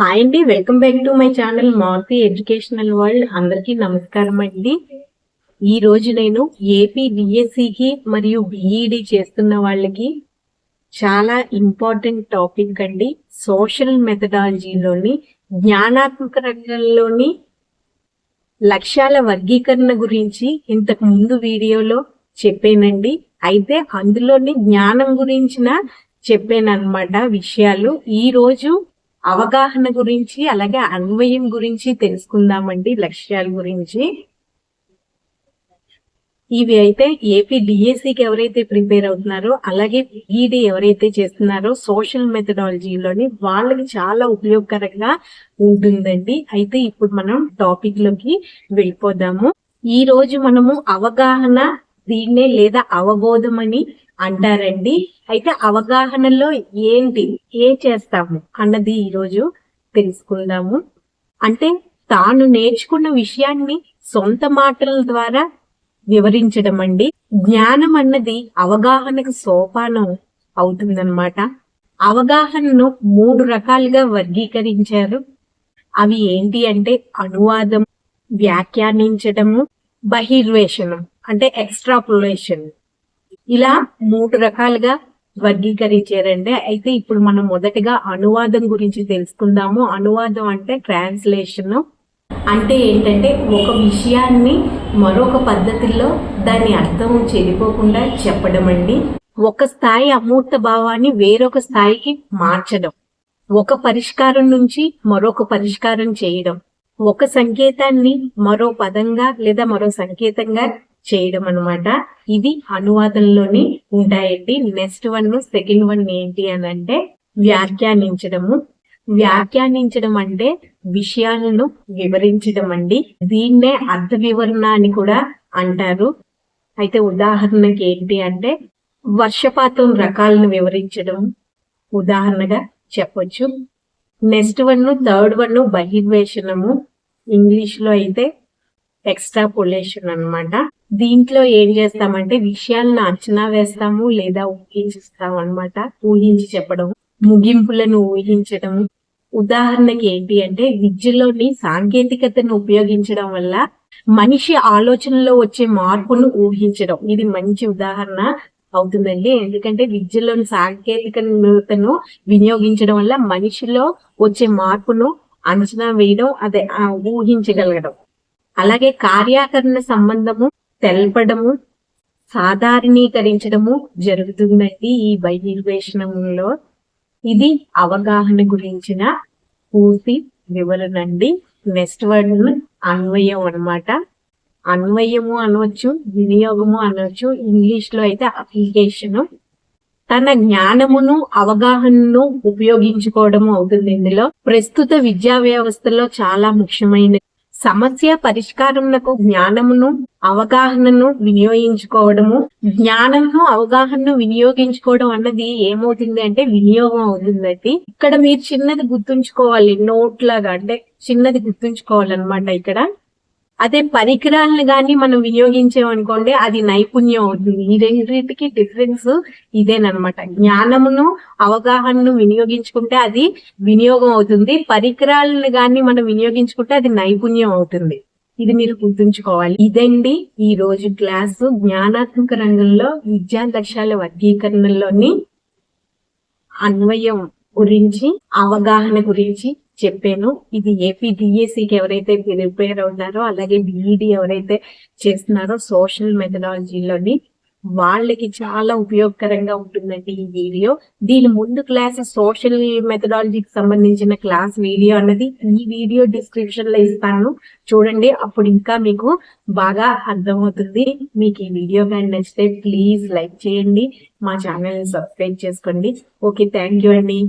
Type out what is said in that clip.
Hi అండి welcome back to my channel Maruthi educational world అందరికీ నమస్కారం అండి. ఈ రోజు నేను ఏపీ డిఎస్సికి మరియు బిఈడి చేస్తున్న వాళ్ళకి చాలా ఇంపార్టెంట్ టాపిక్ అండి. సోషల్ మెథడాలజీలోని జ్ఞానాత్మక రంగంలోని లక్ష్యాల వర్గీకరణ గురించి ఇంతకు ముందు వీడియోలో చెప్పానండి. అయితే అందులోని జ్ఞానం గురించిన చెప్పాను అనమాట విషయాలు. ఈ రోజు అవగాహన గురించి అలాగే అన్వయం గురించి తెలుసుకుందామండి లక్ష్యాల గురించి. ఇవి అయితే ఏపీ డిఎస్సికి ఎవరైతే ప్రిపేర్ అవుతున్నారో అలాగే ఈడీ ఎవరైతే చేస్తున్నారో సోషల్ మెథడాలజీలోని వాళ్ళకి చాలా ఉపయోగకరంగా ఉంటుందండి. అయితే ఇప్పుడు మనం టాపిక్లోకి వెళ్ళిపోదాము. ఈ రోజు మనము అవగాహన దీన్నే లేదా అవబోధం అని అంటారండి. అయితే అవగాహనలో ఏంటి ఏం చేస్తాము అన్నది ఈరోజు తెలుసుకుందాము. అంటే తాను నేర్చుకున్న విషయాన్ని సొంత మాటల ద్వారా వివరించడం అండి. జ్ఞానం అన్నది అవగాహనకు సోపానం అవుతుందన్నమాట. అవగాహనను మూడు రకాలుగా వర్గీకరించారు. అవి ఏంటి అంటే అనువాదం వ్యాఖ్యానించడము బహిర్వేషణం అంటే ఎక్స్ట్రాపులేషన్ ఇలా మూడు రకాలుగా వర్గీకరించారండి. అయితే ఇప్పుడు మనం మొదటగా అనువాదం గురించి తెలుసుకుందాము. అనువాదం అంటే ట్రాన్స్లేషన్ అంటే ఏంటంటే ఒక విషయాన్ని మరొక పద్ధతిలో దాని అర్థం చెడిపోకుండా చెప్పడం అండి. ఒక స్థాయి అమూర్త భావాన్ని వేరొక స్థాయికి మార్చడం ఒక పరిష్కారం నుంచి మరొక పరిష్కారం చేయడం. ఒక సంకేతాన్ని మరో పదంగా లేదా మరో సంకేతంగా చేయడం అనమాట ఇది అనువాదంలోని ఉంటాయండి. నెక్స్ట్ వన్ సెకండ్ వన్ ఏంటి అని అంటే వ్యాఖ్యానించడము. వ్యాఖ్యానించడం అంటే విషయాలను వివరించడం అండి. దీన్నే అర్థ వివరణ అని కూడా అంటారు. అయితే ఉదాహరణకి ఏంటి అంటే వర్షపాతం రకాలను వివరించడం ఉదాహరణగా చెప్పొచ్చు. నెక్స్ట్ వన్ థర్డ్ వన్ బహిర్వేషణము. ఇంగ్లీష్లో అయితే ఎక్స్ట్రాపులేషన్ అన్నమాట. దీంట్లో ఏం చేస్తామంటే విషయాలను అంచనా వేస్తాము లేదా ఊహించిస్తాము అన్నమాట. ఊహించి చెప్పడం ముగింపులను ఊహించడం. ఉదాహరణకి ఏంటి అంటే విద్యలోని సాంకేతికతను ఉపయోగించడం వల్ల మనిషి ఆలోచనలో వచ్చే మార్పును ఊహించడం. ఇది మంచి ఉదాహరణ అవుతుందండి. ఎందుకంటే విద్యలోని సాంకేతికతను వినియోగించడం వల్ల మనిషిలో వచ్చే మార్పును అంచనా వేయడం అదే ఆ ఊహించగలగడం. అలాగే కార్యాకరణ సంబంధము తెలపడము సాధారణీకరించడము జరుగుతుందండి ఈ బహిర్వేషణంలో ఇది అవగాహన గురించిన పూర్తి వివరణండి నెక్స్ట్ వర్డ్ అన్వయం అనమాట అన్వయము అనవచ్చు వినియోగము అనవచ్చు ఇంగ్లీష్లో అయితే అప్లికేషన్ తన జ్ఞానమును అవగాహనను ఉపయోగించుకోవడము అవుతుంది. ఇందులో ప్రస్తుత విద్యా వ్యవస్థలో చాలా ముఖ్యమైనది. సమస్య పరిష్కారములకు జ్ఞానమును అవగాహనను వినియోగించుకోవడము. జ్ఞానమును అవగాహనను వినియోగించుకోవడం అన్నది ఏమవుతుంది అంటే వినియోగం అవుతుందండి ఇక్కడ మీరు చిన్నది గుర్తుంచుకోవాలి. నోట్ లాగా అంటే చిన్నది గుర్తుంచుకోవాలన్నమాట ఇక్కడ. అదే పరికరాలను కానీ మనం వినియోగించామనుకోండి అది నైపుణ్యం అవుతుంది. ఈ రెండింటికి డిఫరెన్స్ ఇదేనమాట జ్ఞానమును అవగాహనను వినియోగించుకుంటే అది వినియోగం అవుతుంది. పరికరాలను కానీ మనం వినియోగించుకుంటే అది నైపుణ్యం అవుతుంది. ఇది మీరు గుర్తుంచుకోవాలి. ఇదండి ఈ రోజు క్లాసు. జ్ఞానాత్మక రంగంలో విద్యా లక్ష్యాల వర్గీకరణలోని అన్వయం గురించి అవగాహన గురించి చెప్పాను. ఇది ఏపీ డిఎస్సికి ఎవరైతే ప్రిపేర్ అవుతారో అలాగే బిఈడి ఎవరైతే చేస్తున్నారో సోషల్ మెథడాలజీలోని వాళ్ళకి చాలా ఉపయోగకరంగా ఉంటుందండి ఈ వీడియో. దీని ముందు క్లాస్ సోషల్ మెథడాలజీకి సంబంధించిన క్లాస్ వీడియో అన్నది ఈ వీడియో డిస్క్రిప్షన్లో ఇస్తాను. చూడండి అప్పుడు ఇంకా మీకు బాగా అర్థమవుతుంది. మీకు ఈ వీడియో కానీ నచ్చితే ప్లీజ్ లైక్ చేయండి. మా ఛానల్ సబ్స్క్రైబ్ చేసుకోండి. ఓకే థ్యాంక్ యూ అండి.